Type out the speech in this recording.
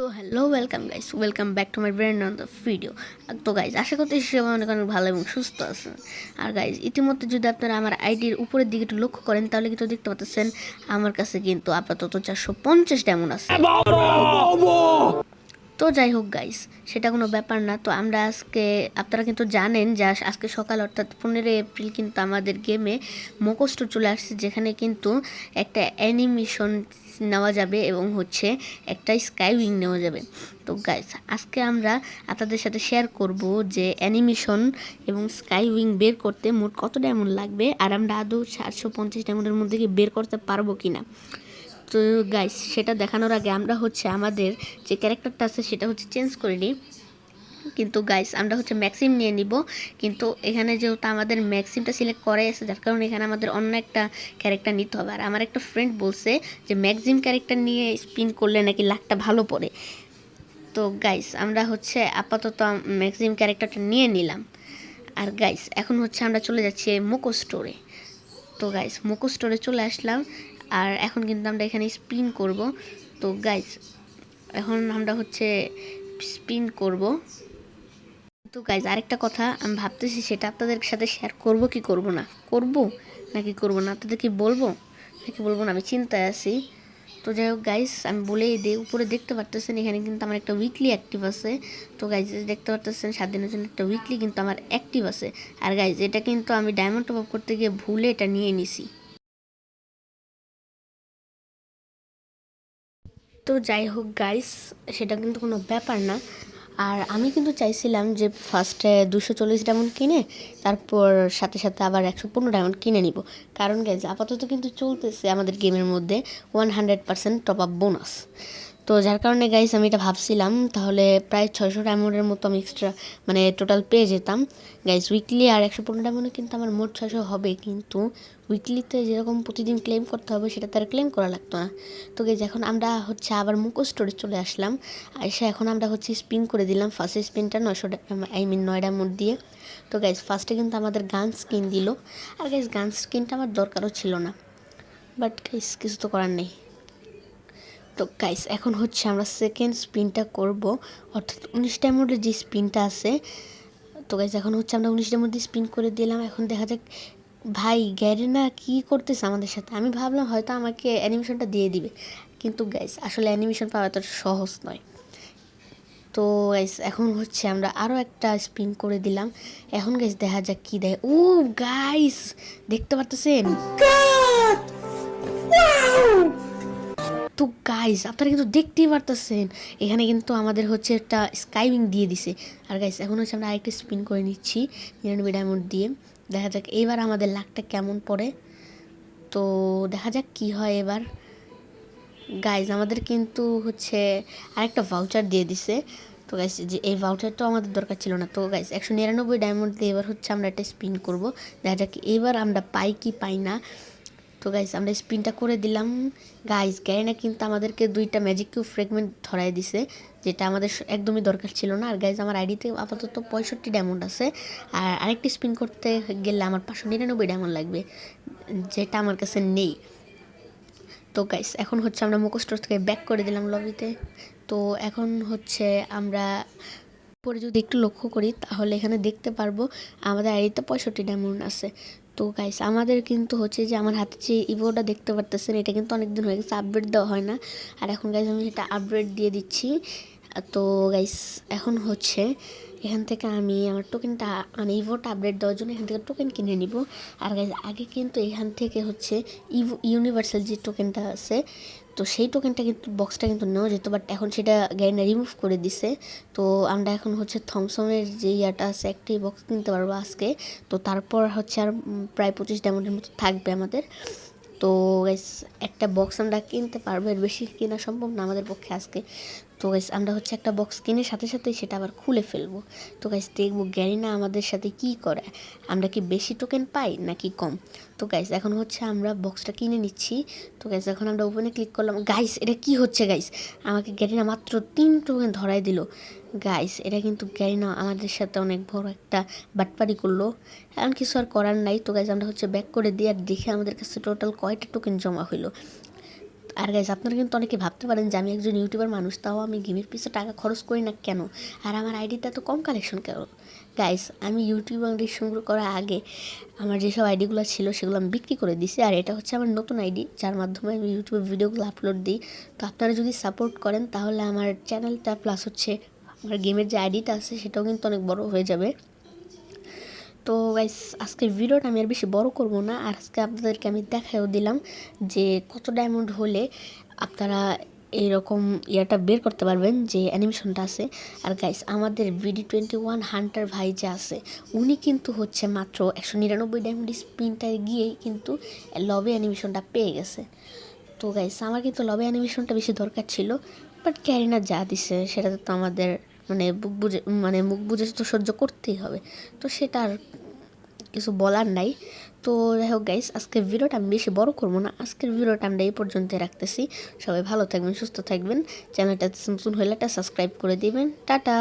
তো hello welcome guys welcome back to my brand on the video তো guys আশা করতে সবাই অনেক অনেক ভালো এবং সুস্থ আছে আর গাইজ ইতিমধ্যে যদি আপনারা আমার আইডির উপরের দিকে একটু লক্ষ্য করেন, তাহলে কিন্তু দেখতে পাচ্ছেন আমার কাছে কিন্তু আপাতত চারশো পঞ্চাশ ডেমন আছে। তো যাই হোক গাইস সেটা কোনো ব্যাপার না। তো আমরা আজকে, আপনারা কিন্তু জানেন যে আজকে সকাল অর্থাৎ পনেরোই এপ্রিল কিন্তু আমাদের গেমে মোকস্ট চলে আসছে, যেখানে কিন্তু একটা অ্যানিমেশন নেওয়া যাবে এবং হচ্ছে একটা স্কাই উইং নেওয়া যাবে। তো গাইস আজকে আমরা আপনাদের সাথে শেয়ার করব যে অ্যানিমেশন এবং স্কাই উইং বের করতে মোট কত ডায়মন্ড লাগবে, আর আমরা আদৌ সাতশো পঞ্চাশ ডায়মন্ডের মধ্যে কি বের করতে পারব কি না তো গাইস সেটা দেখানোর আগে আমরা হচ্ছে আমাদের যে ক্যারেক্টারটা আছে সেটা হচ্ছে চেঞ্জ করে নিই। কিন্তু গাইস আমরা হচ্ছে ম্যাক্সিম নিয়ে নিব। কিন্তু এখানে যেহেতু আমাদের ম্যাক্সিমটা সিলেক্ট করে আছে, যার কারণে এখানে আমাদের অন্য একটা ক্যারেক্টার নিতে হবে। আর আমার একটা ফ্রেন্ড বলছে যে ম্যাক্সিম ক্যারেক্টার নিয়ে স্পিন করলে নাকি লাকটা ভালো পড়ে? তো গাইস আমরা হচ্ছে আপাতত ম্যাক্সিম ক্যারেক্টারটা নিয়ে নিলাম। আর গাইস এখন হচ্ছে আমরা চলে যাচ্ছি মোকো স্টোরে তো গাইস মোকো স্টোরে চলে আসলাম। আর এখন কিন্তু আমরা এখানে স্পিন করব। তো গাইস এখন আমরা হচ্ছে স্পিন করব। তো গাইজ আরেকটা কথা আমি ভাবতেছি, সেটা আপনাদের সাথে শেয়ার করব কি করব না? করব নাকি করব না? আপনাদেরকে বলব? নাকি বলব না? আমি চিন্তায় আছি। তো যাই হোক গাইস আমি বলেই দিই, উপরে দেখতে পারতেছেন, এখানে কিন্তু আমার একটা উইকলি অ্যাক্টিভ আছে। তো গাইজ দেখতে পারতেছেন, সাত দিনের জন্য একটা উইকলি কিন্তু আমার অ্যাক্টিভ আছে। আর গাইজ এটা কিন্তু আমি ডায়মন্ড টপ আপ করতে গিয়ে ভুলে এটা নিয়ে নিছি। তো যাই হোক গাইস সেটা কিন্তু কোনো ব্যাপার না। আর আমি কিন্তু চাইছিলাম যে ফার্স্টে দুশো চল্লিশ ডায়মন্ড কিনে, তারপর সাথে সাথে আবার একশো পনেরো ডায়মন্ড কিনে নিব। কারণ গাইজ আপাতত কিন্তু চলতেছে আমাদের গেমের মধ্যে one hundred percent top up bonus তো যার কারণে গাইস আমি এটা ভাবছিলাম, তাহলে প্রায় ছয়শো ডায়মন্ডের মতো আমি এক্সট্রা মানে টোটাল পেয়ে যেতাম। গাইস উইকলি আর একশো পনেরো ডায়মন্ডে কিন্তু আমার মোট ছয়শো হবে, কিন্তু উইকলিতে যেরকম প্রতিদিন ক্লেম করতে হবে সেটা তার ক্লেম করা লাগতো না। তো গাইজ এখন আমরা হচ্ছে আবার মুখো স্টোরে চলে আসলাম। আর এসে এখন আমরা হচ্ছে স্পিন করে দিলাম ফার্স্ট স্পিনটা নয়শো আই মিন নয় ডায়মন্ড দিয়ে। তো গাইজ ফার্স্টে কিন্তু আমাদের গান স্কিন দিল। আর গাইজ গান স্কিনটা আমার দরকারও ছিল না। বাট গাইজ কিছু তো করার নেই। তো গাইস এখন হচ্ছে আমরা সেকেন্ড স্পিনটা করব। অর্থাৎ উনিশ ডায়মন্ডের যে স্পিনটা আছে, তো গাইস এখন হচ্ছে আমরা উনিশ ডায়মন্ড দিয়ে স্পিন করে দিলাম। এখন দেখা যাক, ভাই, গ্যারেনা কি করতেছে আমাদের সাথে? আমি ভাবলাম হয়তো আমাকে অ্যানিমেশনটা দিয়ে দিবে। কিন্তু গাইস আসলে অ্যানিমেশন পাওয়া এত সহজ নয়। তো গাইস এখন হচ্ছে আমরা আরও একটা স্পিন করে দিলাম। এখন গাইস দেখা যাক কি দেয়। ও গাইস দেখতে পারতেছেন? তো গাইস আপনারা কিন্তু দেখতেই পারতেছেন। এখানে কিন্তু আমাদের হচ্ছে একটা স্কাইবিং দিয়ে দিছে। আর গাইস এখন হচ্ছে আমরা আরেকটা স্পিন করে নিচ্ছি নিরানব্বই ডায়মন্ড দিয়ে। দেখা যাক এবার আমাদের লাকটা কেমন পড়ে। তো দেখা যাক কি হয় এবার। গাইজ আমাদের কিন্তু হচ্ছে আরেকটা ভাউচার দিয়ে দিছে। তো গাইস যে এই ভাউচারটাও আমাদের দরকার ছিল না। তো গাইস একশো নিরানব্বই ডায়মন্ড দিয়ে এবার হচ্ছে আমরা একটা স্পিন করব। দেখা যাক এবার আমরা পাই কি পাই না। তো গাইস আমরা স্পিনটা করে দিলাম। গাইজ গ্যারিনা কিন্তু আমাদেরকে দুইটা ম্যাজিক কিউ ফ্রেগমেন্ট ধরাই দিছে, যেটা আমাদের একদমই দরকার ছিল না। আর গাইজ আমার আইডিতে আপাতত পঁয়ষট্টি ডায়মন্ড আছে। আর আরেকটি স্পিন করতে গেলে আমার পাঁচশো নিরানব্বই ডায়মন্ড লাগবে, যেটা আমার কাছে নেই। তো গাইস এখন হচ্ছে আমরা মুখোস্টোর থেকে ব্যাক করে দিলাম লবিতে তো। এখন হচ্ছে আমরা পরে যদি একটু লক্ষ্য করি, তাহলে এখানে দেখতে পারব, আমাদের আইডিতে পঁয়ষট্টি ডায়মন্ড আছে। তো গাইস আমাদের কিন্তু হচ্ছে যে আমার হাতে যে ইভোটা দেখতে পারতেছেন, এটা কিন্তু অনেকদিন হয়ে গেছে আপডেট দেওয়া হয় না। আর এখন গাইস আমি সেটা আপডেট দিয়ে দিচ্ছি। তো গাইস এখন হচ্ছে এখান থেকে আমি আমার টোকেনটা মানে ইভোটা আপডেট দেওয়ার জন্য এখান থেকে টোকেন কিনে নিব। আর আগে কিন্তু এখান থেকে হচ্ছে ইভো ইউনিভার্সাল যে টোকেনটা আছে, তো সেই টোকেনটা কিন্তু বক্সটা কিন্তু নেওয়া যেত বাট এখন সেটা গ্যারিনা রিমুভ করে দিছে। তো আমরা এখন হচ্ছে থমসনের যে ইয়াটা আছে একটি বক্স কিনতে পারব আজকে। তো তারপর হচ্ছে আর প্রায় পঁচিশ ডায়মন্ডের মতো থাকবে আমাদের। তো একটা বক্স আমরা কিনতে পারব, এর বেশি কেনা সম্ভব না আমাদের পক্ষে আজকে। তো গাইস আমরা হচ্ছে একটা বক্স কিনে সাথে সাথেই সেটা আবার খুলে ফেলব। তো গাইস দেখব গ্যারিনা আমাদের সাথে কি করে? আমরা কি বেশি টোকেন পাই নাকি কম? তো গাইস এখন হচ্ছে আমরা বক্সটা কিনে নিচ্ছি। তো গাইস এখন আমরা ওপেনে ক্লিক করলাম। গাইস এটা কি হচ্ছে গাইস আমাকে গ্যারিনা মাত্র তিন টোকেন ধরাই দিল। গাইস এটা কিন্তু গ্যারিনা আমাদের সাথে অনেক বড় একটা বাটপারি করল। এমন কিছু আর করার নাই। তো গাইস আমরা হচ্ছে ব্যাক করে দিয়ে আর দেখে আমাদের কাছে টোটাল কয়টা টোকেন জমা হইল। আর গাইজ আপনারা কিন্তু অনেকে ভাবতে পারেন যে আমি একজন ইউটিউবার মানুষ, তাও আমি গেমের পিছনে টাকা খরচ করি না কেন? আর আমার আইডিতে এত কম কালেকশন কেন? গাইজ আমি ইউটিউব আইডি শুরু করার আগে আমার যেসব আইডিগুলো ছিল, সেগুলো আমি বিক্রি করে দিছি। আর এটা হচ্ছে আমার নতুন আইডি যার মাধ্যমে আমি ইউটিউবে ভিডিওগুলো আপলোড দিই। তো আপনারা যদি সাপোর্ট করেন, তাহলে আমার চ্যানেলটা প্লাস হচ্ছে, আমার গেমের যে আইডিটা আছে, সেটাও কিন্তু অনেক বড় হয়ে যাবে। তো গাইস আজকের ভিডিওটা আমি আর বেশি বড় করব না। আর আজকে আপনাদেরকে আমি দেখাও দিলাম যে কত ডায়মন্ড হলে আপনারা এইরকম ইয়াটা বের করতে পারবেন যে অ্যানিমেশনটা আছে। আর গাইস আমাদের ভিডি টোয়েন্টি ওয়ান হান্টার ভাই যে আছে, উনি কিন্তু হচ্ছে মাত্র একশো নিরানব্বই ডায়মন্ড স্পিনটায় গিয়েই কিন্তু লবে অ্যানিমেশনটা পেয়ে গেছে। তো গাইস আমার কিন্তু লবে অ্যানিমেশনটা বেশি দরকার ছিল বাট ক্যারিনা যা দিছে, সেটাতে তো আমাদের মানে বুক বুঝে মানে মুখ বুঝে তো সহ্য করতেই হবে। তো সেটা আর কিছু বলার নাই। তো যাই হোক গাইস আজকের ভিডিওটা আমি বেশি বড় করব না। আজকের ভিডিওটা আমরা এই পর্যন্তই রাখতেছি। সবাই ভালো থাকবেন, সুস্থ থাকবেন। চ্যানেলটা নতুন হলে একটা সাবস্ক্রাইব করে দিবেন। টাটা!